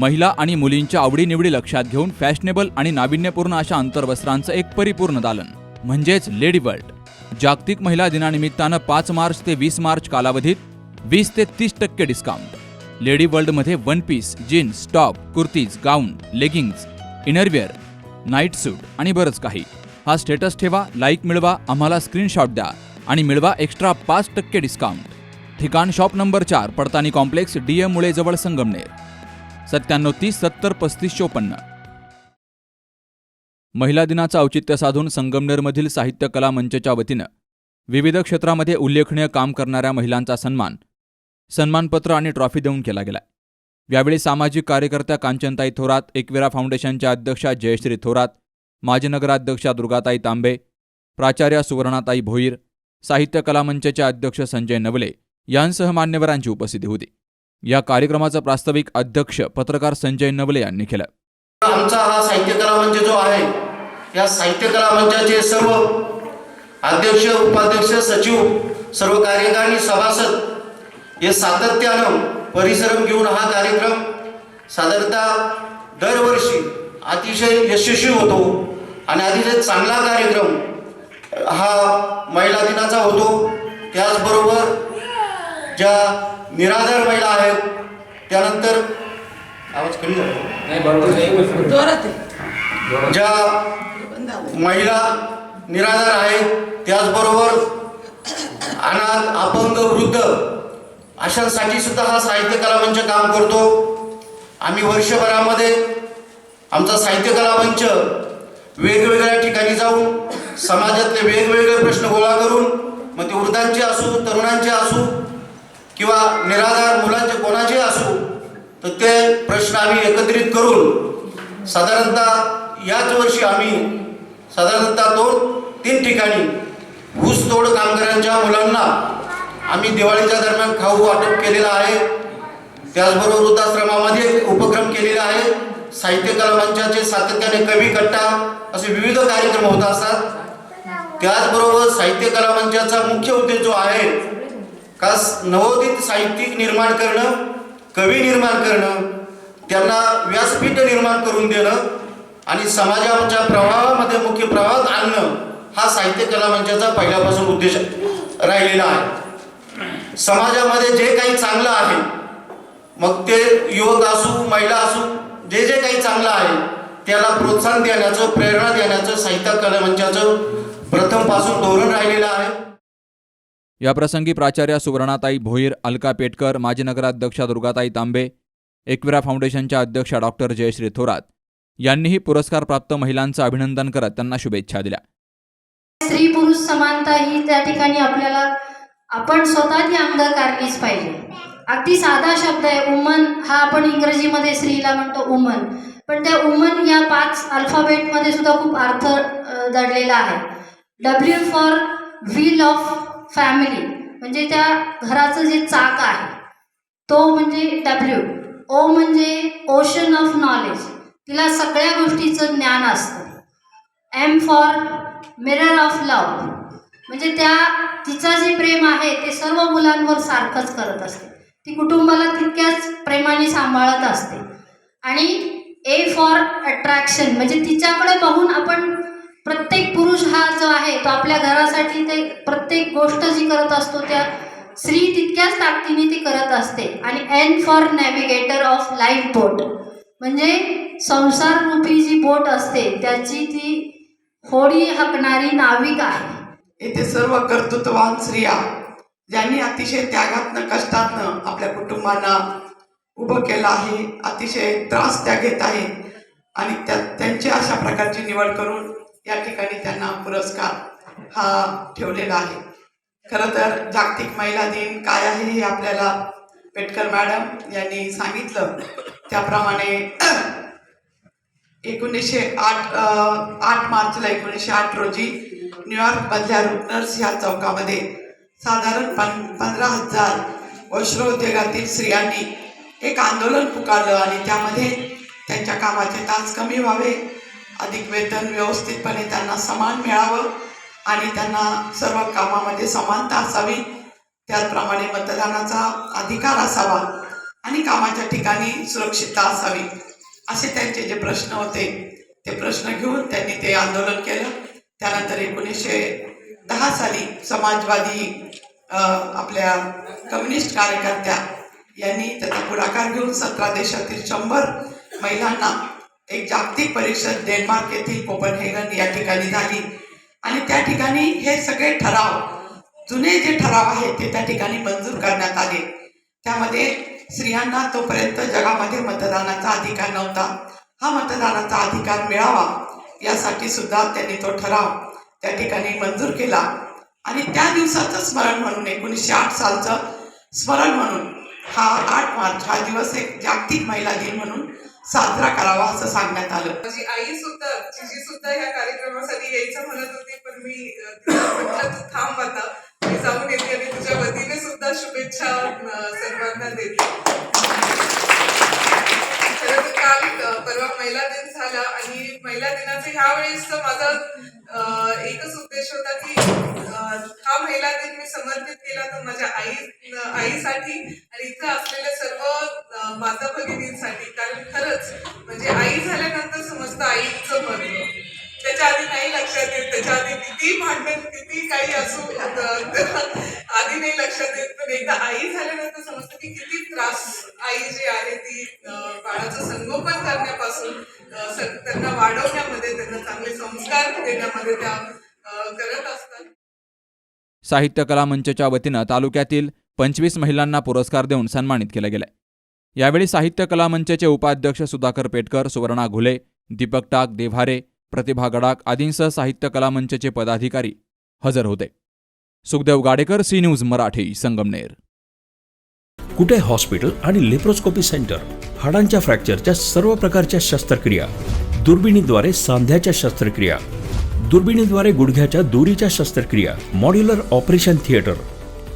महिला आणि मुलींच्या आवडीनिवडी लक्षात घेऊन फॅशनेबल आणि नाविन्यपूर्ण अशा अंतर्वस्त्रांचं एक परिपूर्ण दालन म्हणजेच लेडी वर्ल्ड जागतिक महिला दिनानिमित्तानं पाच मार्च ते वीस मार्च कालावधीत वीस ते तीस टक्के डिस्काउंट लेडी वर्ल्डमध्ये one piece jeans top kurtis gown leggings innerwear night suit आणि बरंच काही. हा स्टेटस ठेवा लाईक मिळवा आम्हाला स्क्रीनशॉट द्या आणि मिळवा एक्स्ट्रा पाच टक्के डिस्काउंट ठिकाण शॉप नंबर चार पडतानी कॉम्प्लेक्स डी एम मुळे जवळ संगमनेर. सत्त्याण्णव तीस सत्तर पस्तीस चोपन्न. महिला दिनाचं औचित्य साधून संगमनेरमधील साहित्य कला मंचच्या वतीनं विविध क्षेत्रामध्ये उल्लेखनीय काम करणाऱ्या महिलांचा सन्मान सन्मानपत्र आणि ट्रॉफी देऊन केला गेला. यावेळी सामाजिक कार्यकर्त्या कांचनताई थोरात एकविरा फाउंडेशनच्या अध्यक्षा जयश्री थोरात माजी नगराध्यक्षा दुर्गाताई तांबे प्राचार्या सुवर्णाताई भोईर साहित्य कला मंचचे अध्यक्ष संजय नवले यांसह मान्यवरांची उपस्थिती होती. या कार्यक्रमाचं प्रास्ताविक अध्यक्ष पत्रकार संजय नवले यांनी केलं. आमचा हा साहित्य कला मंच जो आहे या साहित्य कला मंचाचे सर्व अध्यक्ष उपाध्यक्ष सचिव सर्व कार्यकारिणी सभासद हे सातत्यानं परिश्रम घेऊन हा कार्यक्रम साधारणतः दरवर्षी अतिशय यशस्वी होतो आणि अतिशय चांगला कार्यक्रम हा महिला दिनाचा होतो. त्याचबरोबर ज्या निराधार महिला आहेत त्यानंतर आवाज कमी झाला. ज्या महिला निराधार आहेत त्याचबरोबर अनाथ अपंग वृद्ध अशांसाठी सुद्धा हा साहित्य कला मंच काम करतो. आम्ही वर्षभरामध्ये आमचा साहित्य कला मंच वेगवेगळ्या ठिकाणी जाऊन समाजातले वेगवेगळे प्रश्न गोळा करून मग ते वृद्धांचे असू तरुणांचे असू किंवा निराधार मुलांचे कोणाचे असू तर ते प्रश्न आम्ही एकत्रित करून साधारणतः याच वर्षी आम्ही साधारणतः दोन तीन ठिकाणी ऊसतोड कामगारांच्या मुलांना आम्ही दिवाळीच्या दरम्यान खाऊ वाटप केलेला आहे. त्याचबरोबर वृद्धाश्रमामध्ये उपक्रम केलेला आहे. साहित्य कला मंचाचे सातत्याने कवी कट्टा असे विविध कार्यक्रम होत असतात. त्याचबरोबर साहित्य कला मंचाचा मुख्य उद्देश जो आहे का नवोदित साहित्यिक निर्माण करणं कवी निर्माण करणं त्यांना व्यासपीठ निर्माण करून देणं आणि समाजाच्या प्रवाहामध्ये मुख्य प्रवाहात आणणं हा साहित्य कला मंचाचा पहिल्यापासून उद्देश राहिलेला आहे. समाजामध्ये जे काही चांगलं आहे मग ते युवक असू महिला असू जे जे काही चांगलं आहे त्याला प्रोत्साहन देण्याचं प्रेरणा देण्याचं साहित्य कला मंचाचं प्रथमपासून धोरण राहिलेलं आहे. याप्रसंगी प्राचार्या सुवर्णाताई भोईर अलका पेटकर माजी नगराध्यक्षा दुर्गाताई तांबे एकविरा फाउंडेशनच्या अध्यक्षा डॉक्टर जयश्री थोरात यांनीही पुरस्कारप्राप्त महिलांचं अभिनंदन करत त्यांना शुभेच्छा दिल्या. स्त्री पुरुष समानता ही त्या ठिकाणी आपल्याला आपण स्वतः ती अंगीकारलीच पाहिजे. अगदी साधा शब्द आहे उमन हा आपण इंग्रजीमध्ये स्त्रीला म्हणतो उमन. पण त्या उमन या पाच अल्फाबेटमध्ये सुद्धा खूप अर्थ दडलेला आहे. W for wheel of family म्हणजे त्या घराचं जे चाक आहे तो म्हणजे डब्ल्यू ओ म्हणजे ओशन ऑफ नॉलेज तिला सगळ्या गोष्टीचं ज्ञान असतं. M for mirror of love म्हणजे त्या तिचं जे प्रेम आहे ते सर्व मुलांवर सारखंच करत असते. ती कुटुंबाला तितक्याच प्रेमाने सांभाळत असते. आणि ए फॉर अट्रॅक्शन म्हणजे तिच्याकडे पाहून तो आपल्या घरासाठी ते प्रत्येक गोष्ट जी करत असतो त्या स्त्री तितक्याच ताकदीने ती करत असते. आणि N for navigator of life boat म्हणजे संसार रूपी जी बोट असते त्याची ती होडी हकणारी नाविक आहे. येथे सर्व कर्तृत्ववान स्त्रिया ज्यांनी अतिशय त्यागातनं कष्टातनं आपल्या कुटुंबांना उभं केलं आहे अतिशय त्रास त्या घेत आहे आणि त्या त्यांची अशा प्रकारची निवड करून या ठिकाणी त्यांना पुरस्कार हा ठेवलेला आहे. खरं तर जागतिक महिला दिन काय आहे हे आपल्याला पेटकर मॅडम यांनी सांगितलं. त्याप्रमाणे एकोणीसशे आठ आठ मार्चला एकोणीसशे आठ रोजी न्यूयॉर्कमधल्या रुटनर्स ह्या चौकामध्ये साधारण पं पंधरा हजार वस्त्रोद्योगातील स्त्रियांनी एक आंदोलन पुकारलं आणि त्यामध्ये त्यांच्या कामाचे तास कमी व्हावे. अधिक वेतन व्यवस्थितपणे त्यांना समान मिळावं आणि त्यांना सर्व कामामध्ये समानता असावी. त्याचप्रमाणे मतदानाचा अधिकार असावा आणि कामाच्या ठिकाणी सुरक्षितता असावी. असे त्यांचे जे प्रश्न होते ते प्रश्न घेऊन त्यांनी ते आंदोलन केलं. त्यानंतर एकोणीसशे दहा साली समाजवादी आपल्या कम्युनिस्ट कार्यकर्त्या यांनी त्याचा पुढाकार घेऊन सतरा देशातील शंभर महिलांना एक जागतिक परिषद डेन्मार्क येथील कोपनहेगन या ठिकाणी झाली. आणि त्या ठिकाणी हे सगळे ठराव जुने जे ठराव आहेत ते त्या ठिकाणी मंजूर करण्यात आले. त्यामध्ये स्त्रियांना तोपर्यंत जगामध्ये मतदानाचा अधिकार नव्हता. हा मतदानाचा अधिकार मिळावा यासाठी सुद्धा त्यांनी तो ठराव त्या ठिकाणी मंजूर केला. आणि त्या दिवसाचं स्मरण म्हणून एकोणीसशे आठ सालचं स्मरण म्हणून हा आठ मार्च हा दिवस एक जागतिक महिला दिन म्हणून साजरा करावा असं सांगण्यात आलं. माझी आई सुद्धा जिजी सुद्धा या कार्यक्रमासाठी यायचं म्हणत होती पण मी म्हटलं तू थांब आता मी जाऊन येते आणि तुझ्या वतीने सुद्धा शुभेच्छा सर्वांना देते. खरं तर काल परवा महिला दिन झाला आणि महिला दिनाचं ह्यावेळेस माझा एकच उद्देश होता की हा महिला दिन मी समर्पित केला तर माझ्या आई आईसाठी इथं असलेल्या सर्व माता भगिनींसाठी कारण खरंच म्हणजे आई झाल्यानंतर समजतं आईचं महत्त्व त्याच्या आधी नाही लक्षात येत त्याच्या आधी किती भांडण किती काही असू आधी नाही लक्षात येत पण एकदा आई झाल्यानंतर समजतं की किती त्रास आई जी आहे ती बाळाचं संगोपन करण्यापासून त्यांना वाढवण्यामध्ये त्यांना चांगले संस्कार देण्यामध्ये त्या करत असतात. साहित्य कला मंचच्या वतीनं तालुक्यातील पंचवीस महिलांना पुरस्कार देऊन सन्मानित केलं गेलंय. यावेळी साहित्य कला मंचाचे उपाध्यक्ष सुधाकर पेटकर सुवर्णा घुले दीपक टाक देव्हारे प्रतिभा गडाक आदींसह साहित्य कला मंचाचे पदाधिकारी हजर होते. Sukhdev Gadekar C news Marathi Sangamner. Kute hospital आणि लेप्रोस्कोपी सेंटर? हाडांच्या फ्रॅक्चरच्या सर्व प्रकारच्या शस्त्रक्रिया. दुर्बिणीद्वारे सांध्याच्या शस्त्रक्रिया. दुर्बिणीद्वारे गुडघ्याच्या दोरीच्या शस्त्रक्रिया. Modular operation theatre.